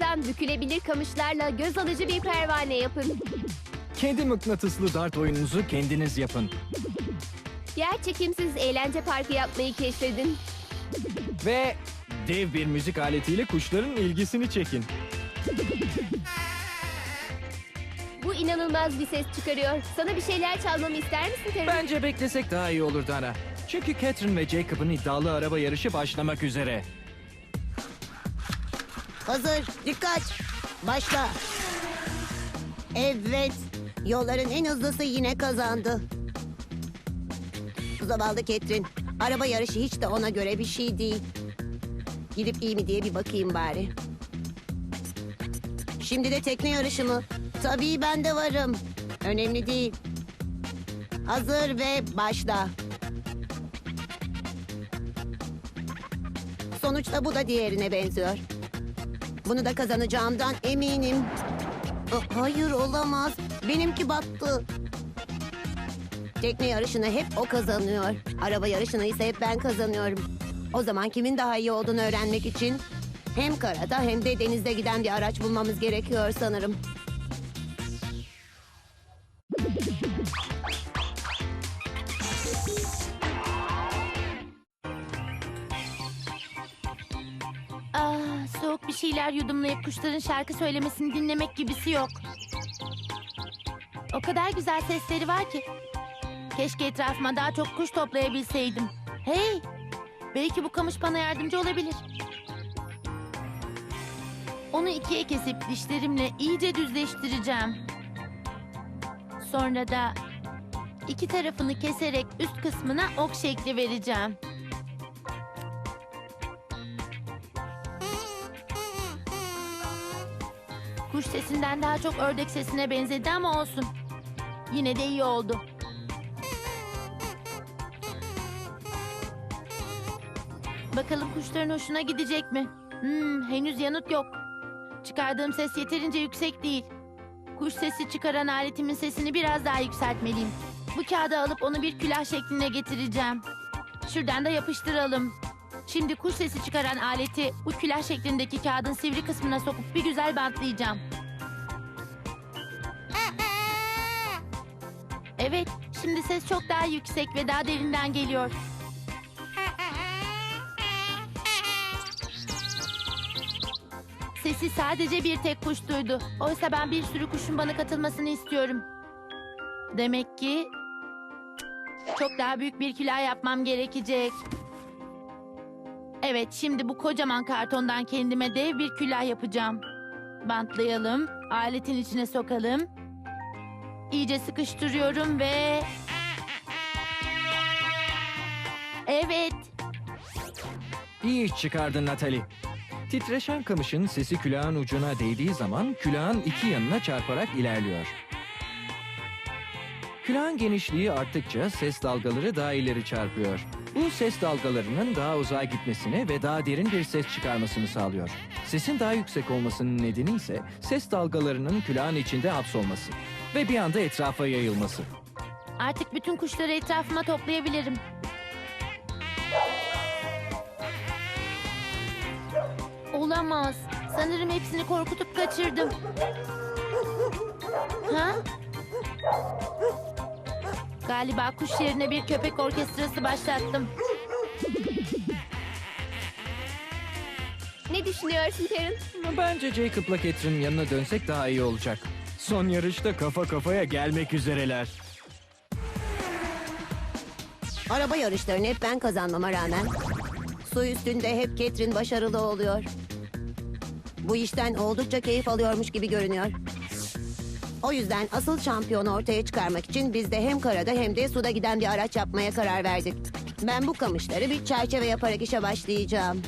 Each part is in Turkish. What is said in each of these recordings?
Birazdan bükülebilir kamışlarla göz alıcı bir pervane yapın. Kendi mıknatıslı dart oyununuzu kendiniz yapın. Yer çekimsiz eğlence parkı yapmayı keşfedin. Ve dev bir müzik aletiyle kuşların ilgisini çekin. Bu inanılmaz bir ses çıkarıyor. Sana bir şeyler çalmamı ister misin Terry? Bence beklesek daha iyi olur Dana. Çünkü Catherine ve Jacob'ın iddialı araba yarışı başlamak üzere. Hazır, dikkat. Başla. Evet, yolların en hızlısı yine kazandı. Zavallı Ketrin, araba yarışı hiç de ona göre bir şey değil. Gidip iyi mi diye bir bakayım bari. Şimdi de tekne yarışı mı? Tabii ben de varım. Önemli değil. Hazır ve başla. Sonuçta bu da diğerine benziyor. Bunu da kazanacağımdan eminim. Hayır olamaz. Benimki battı. Tekne yarışını hep o kazanıyor. Araba yarışını ise hep ben kazanıyorum. O zaman kimin daha iyi olduğunu öğrenmek için hem karada hem de denizde giden bir araç bulmamız gerekiyor sanırım. Şeyler yudumlayıp kuşların şarkı söylemesini dinlemek gibisi yok. O kadar güzel sesleri var ki. Keşke etrafıma daha çok kuş toplayabilseydim. Hey, belki bu kamış bana yardımcı olabilir. Onu ikiye kesip dişlerimle iyice düzleştireceğim. Sonra da iki tarafını keserek üst kısmına ok şekli vereceğim. Kuş sesinden daha çok ördek sesine benzedi ama olsun. Yine de iyi oldu. Bakalım kuşların hoşuna gidecek mi? Hmm, henüz yanıt yok. Çıkardığım ses yeterince yüksek değil. Kuş sesi çıkaran aletimin sesini biraz daha yükseltmeliyim. Bu kağıdı alıp onu bir külah şekline getireceğim. Şuradan da yapıştıralım. Şimdi kuş sesi çıkaran aleti bu külah şeklindeki kağıdın sivri kısmına sokup bir güzel bantlayacağım. Evet, şimdi ses çok daha yüksek ve daha derinden geliyor. Sesi sadece bir tek kuş duydu. Oysa ben bir sürü kuşun bana katılmasını istiyorum. Demek ki çok daha büyük bir külah yapmam gerekecek. Evet, şimdi bu kocaman kartondan kendime dev bir külah yapacağım. Bantlayalım, aletin içine sokalım. İyice sıkıştırıyorum ve... Evet, İyi iş çıkardın Natalie. Titreşen kamışın sesi külahın ucuna değdiği zaman külahın iki yanına çarparak ilerliyor. Külahın genişliği arttıkça ses dalgaları daha ileri çarpıyor. Bu ses dalgalarının daha uzağa gitmesini ve daha derin bir ses çıkarmasını sağlıyor. Sesin daha yüksek olmasının nedeni ise ses dalgalarının külahın içinde hapsolması ve bir anda etrafa yayılması. artık bütün kuşları etrafıma toplayabilirim. Olamaz. Sanırım hepsini korkutup kaçırdım. Ha? Galiba kuş yerine bir köpek orkestrası başlattım. Ne düşünüyorsun Terry? Bence Jacob'la Catherine'in yanına dönsek daha iyi olacak. Son yarışta kafa kafaya gelmek üzereler. Araba yarışlarını hep ben kazanmama rağmen su üstünde hep Ketrin başarılı oluyor. Bu işten oldukça keyif alıyormuş gibi görünüyor. O yüzden asıl şampiyonu ortaya çıkarmak için biz de hem karada hem de suda giden bir araç yapmaya karar verdik. Ben bu kamışları bir çerçeve yaparak işe başlayacağım.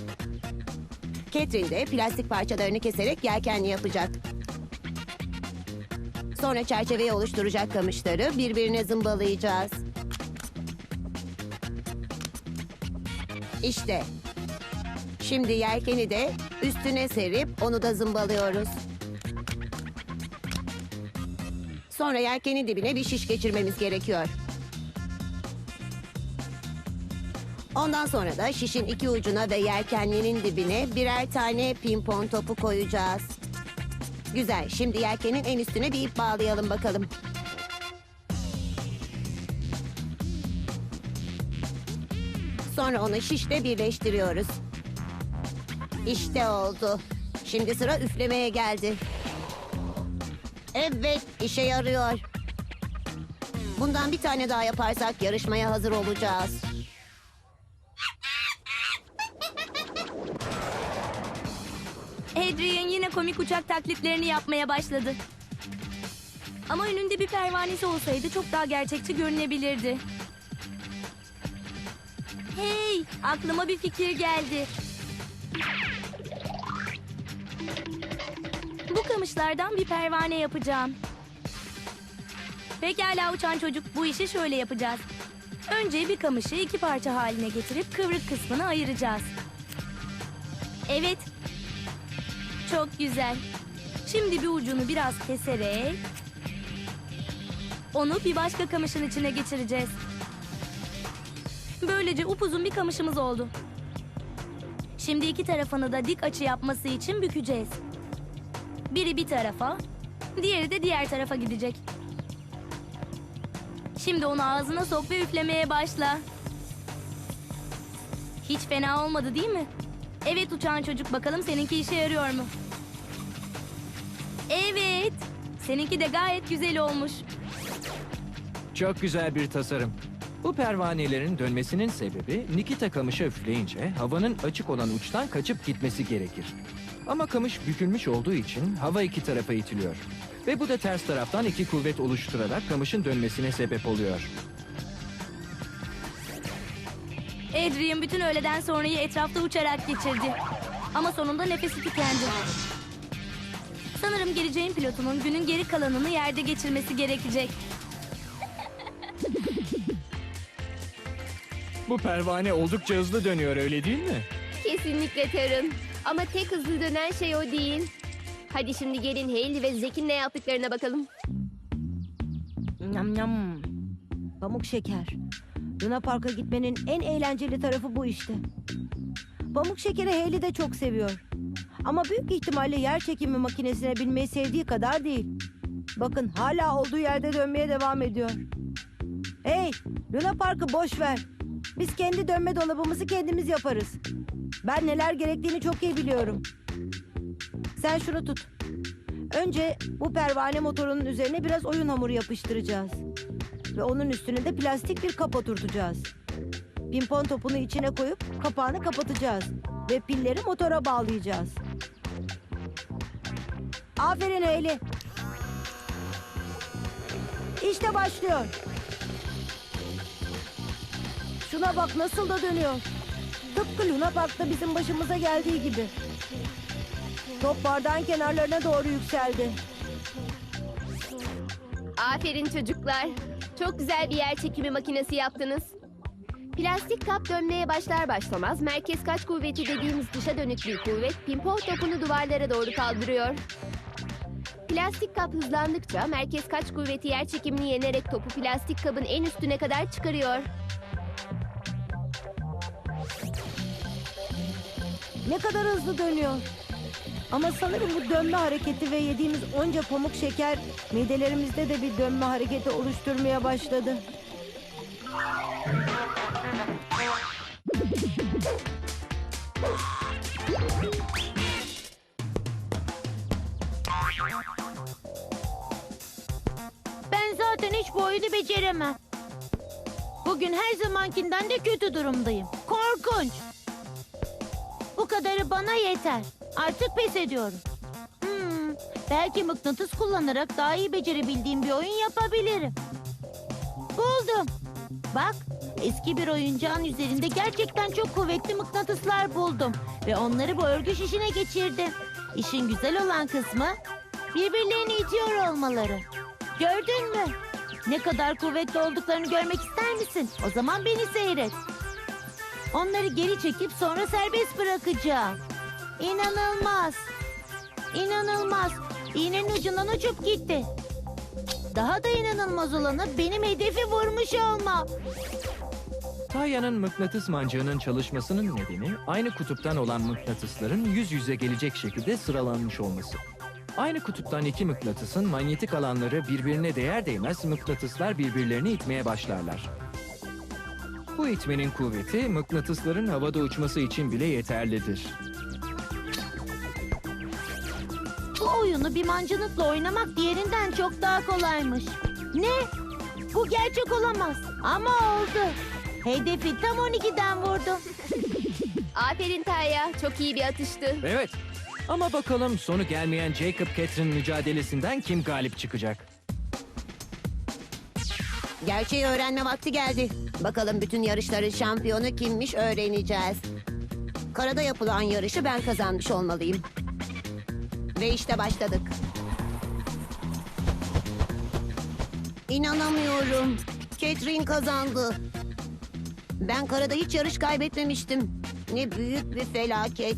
Ketrin de plastik parçalarını keserek yelkenli yapacak. Sonra çerçeveyi oluşturacak kamışları birbirine zımbalayacağız. İşte. Şimdi yelkeni de üstüne serip onu da zımbalıyoruz. Sonra yelkenin dibine bir şiş geçirmemiz gerekiyor. Ondan sonra da şişin iki ucuna ve yelkenlerin dibine birer tane pimpon topu koyacağız. Güzel. Şimdi yelkenin en üstüne bir ip bağlayalım bakalım. Sonra onu şişle birleştiriyoruz. İşte oldu. Şimdi sıra üflemeye geldi. Evet, işe yarıyor. Bundan bir tane daha yaparsak yarışmaya hazır olacağız. Adrian yine komik uçak taklitlerini yapmaya başladı. Ama önünde bir pervanesi olsaydı çok daha gerçekçi görünebilirdi. Hey, aklıma bir fikir geldi. Bu kamışlardan bir pervane yapacağım. Pekala uçan çocuk, bu işi şöyle yapacağız. Önce bir kamışı iki parça haline getirip kıvrık kısmını ayıracağız. Evet, çok güzel. Şimdi bir ucunu biraz keserek onu bir başka kamışın içine geçireceğiz. Böylece upuzun bir kamışımız oldu. Şimdi iki tarafını da dik açı yapması için bükeceğiz. Biri bir tarafa, diğeri de diğer tarafa gidecek. Şimdi onu ağzına sok ve üflemeye başla. Hiç fena olmadı değil mi? Evet uçan çocuk bakalım seninki işe yarıyor mu? Evet. Seninki de gayet güzel olmuş. Çok güzel bir tasarım. Bu pervanelerin dönmesinin sebebi Nikita kamışa üfleyince havanın açık olan uçtan kaçıp gitmesi gerekir. Ama kamış bükülmüş olduğu için hava iki tarafa itiliyor. Ve bu da ters taraftan iki kuvvet oluşturarak kamışın dönmesine sebep oluyor. Adrian bütün öğleden sonrayı etrafta uçarak geçirdi. Ama sonunda nefesi tükendi. Sanırım geleceğin pilotunun günün geri kalanını yerde geçirmesi gerekecek. Bu pervane oldukça hızlı dönüyor öyle değil mi? Kesinlikle Tarın. Ama tek hızlı dönen şey o değil. Hadi şimdi gelin Hailey ve Zek'in ne yaptıklarına bakalım. Nyam nyam. Pamuk şeker. Luna Park'a gitmenin en eğlenceli tarafı bu işte. Pamuk şekeri Hayley de çok seviyor. Ama büyük ihtimalle yer çekimi makinesine binmeyi sevdiği kadar değil. Bakın hala olduğu yerde dönmeye devam ediyor. Hey, Luna Park'ı boş ver. Biz kendi dönme dolabımızı kendimiz yaparız. Ben neler gerektiğini çok iyi biliyorum. Sen şunu tut. Önce bu pervane motorunun üzerine biraz oyun hamuru yapıştıracağız. Ve onun üstüne de plastik bir kap oturtacağız. Pimpon topunu içine koyup kapağını kapatacağız. Ve pilleri motora bağlayacağız. Aferin Hayley. İşte başlıyor. Şuna bak nasıl da dönüyor. Tıpkı Luna Park'ta bizim başımıza geldiği gibi. Top bardağın kenarlarına doğru yükseldi. Aferin çocuklar. Çok güzel bir yer çekimi makinesi yaptınız. Plastik kap dönmeye başlar başlamaz merkez kaç kuvveti dediğimiz dışa dönük bir kuvvet pimpon topunu duvarlara doğru kaldırıyor. Plastik kap hızlandıkça merkez kaç kuvveti yer çekimini yenerek topu plastik kabın en üstüne kadar çıkarıyor. Ne kadar hızlı dönüyor. Ama sanırım bu dönme hareketi ve yediğimiz onca pamuk şeker midelerimizde de bir dönme hareketi oluşturmaya başladı. Ben zaten hiç bu oyunu beceremem. Bugün her zamankinden de kötü durumdayım. Korkunç. Kadarı bana yeter. Artık pes ediyorum. Hmm, belki mıknatıs kullanarak daha iyi becerebildiğim bir oyun yapabilirim. Buldum. Bak, eski bir oyuncağın üzerinde gerçekten çok kuvvetli mıknatıslar buldum. Ve onları bu örgü şişine geçirdim. İşin güzel olan kısmı birbirlerini itiyor olmaları. Gördün mü? Ne kadar kuvvetli olduklarını görmek ister misin? O zaman beni seyret. Onları geri çekip sonra serbest bırakacağım. İnanılmaz. İnanılmaz. İğnenin ucundan uçup gitti. Daha da inanılmaz olanı benim hedefi vurmuş olmam. Taya'nın mıknatıs mancığının çalışmasının nedeni aynı kutuptan olan mıknatısların yüz yüze gelecek şekilde sıralanmış olması. Aynı kutuptan iki mıknatısın manyetik alanları birbirine değer değmez mıknatıslar birbirlerini itmeye başlarlar. Bu itmenin kuvveti mıknatısların havada uçması için bile yeterlidir. Bu oyunu bir mancınıkla oynamak diğerinden çok daha kolaymış. Ne? Bu gerçek olamaz. Ama oldu. Hedefi tam 12'den vurdum. Aferin Taya, çok iyi bir atıştı. Evet. Ama bakalım sonu gelmeyen Jacob Catherine mücadelesinden kim galip çıkacak? Gerçeği öğrenme vakti geldi. Bakalım bütün yarışların şampiyonu kimmiş öğreneceğiz. Karada yapılan yarışı ben kazanmış olmalıyım. Ve işte başladık. İnanamıyorum. Catherine kazandı. Ben karada hiç yarış kaybetmemiştim. Ne büyük bir felaket.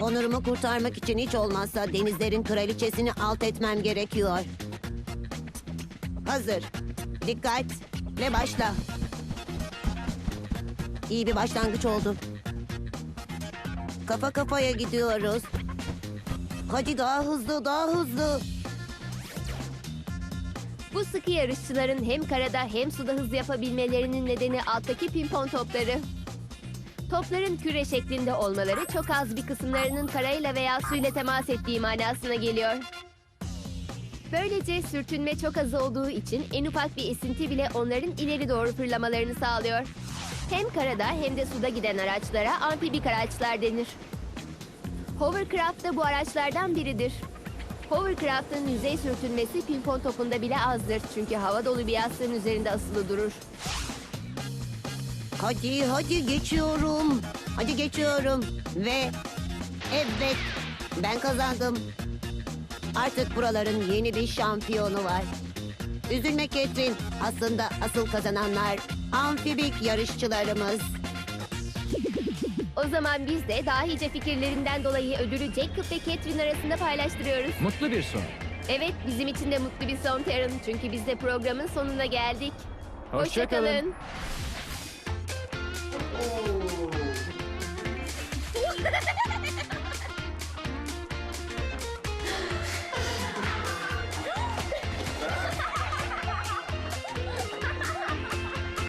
Onurumu kurtarmak için hiç olmazsa denizlerin kraliçesini alt etmem gerekiyor. Hazır. Dikkat ve başla. İyi bir başlangıç oldu. Kafa kafaya gidiyoruz. Hadi daha hızlı, daha hızlı. Bu sıkı yarışçıların hem karada hem suda hız yapabilmelerinin nedeni alttaki pimpon topları. Topların küre şeklinde olmaları çok az bir kısımlarının karayla veya suyla temas ettiği manasına geliyor. Böylece sürtünme çok az olduğu için en ufak bir esinti bile onların ileri doğru fırlamalarını sağlıyor. Hem karada hem de suda giden araçlara amfibik araçlar denir. Hovercraft da bu araçlardan biridir. Hovercraft'ın yüzey sürtünmesi pimpon topunda bile azdır çünkü hava dolu bir yastığın üzerinde asılı durur. Hadi, hadi geçiyorum. Hadi geçiyorum. Ve evet, ben kazandım. Artık buraların yeni bir şampiyonu var. Üzülme Ketrin. Aslında asıl kazananlar amfibik yarışçılarımız. O zaman biz de dahice fikirlerinden dolayı ödülü Jacob ve Catherine arasında paylaştırıyoruz. Mutlu bir son. Evet bizim için de mutlu bir son Taryn çünkü biz de programın sonuna geldik. Hoşça kalın. Hoşçakalın.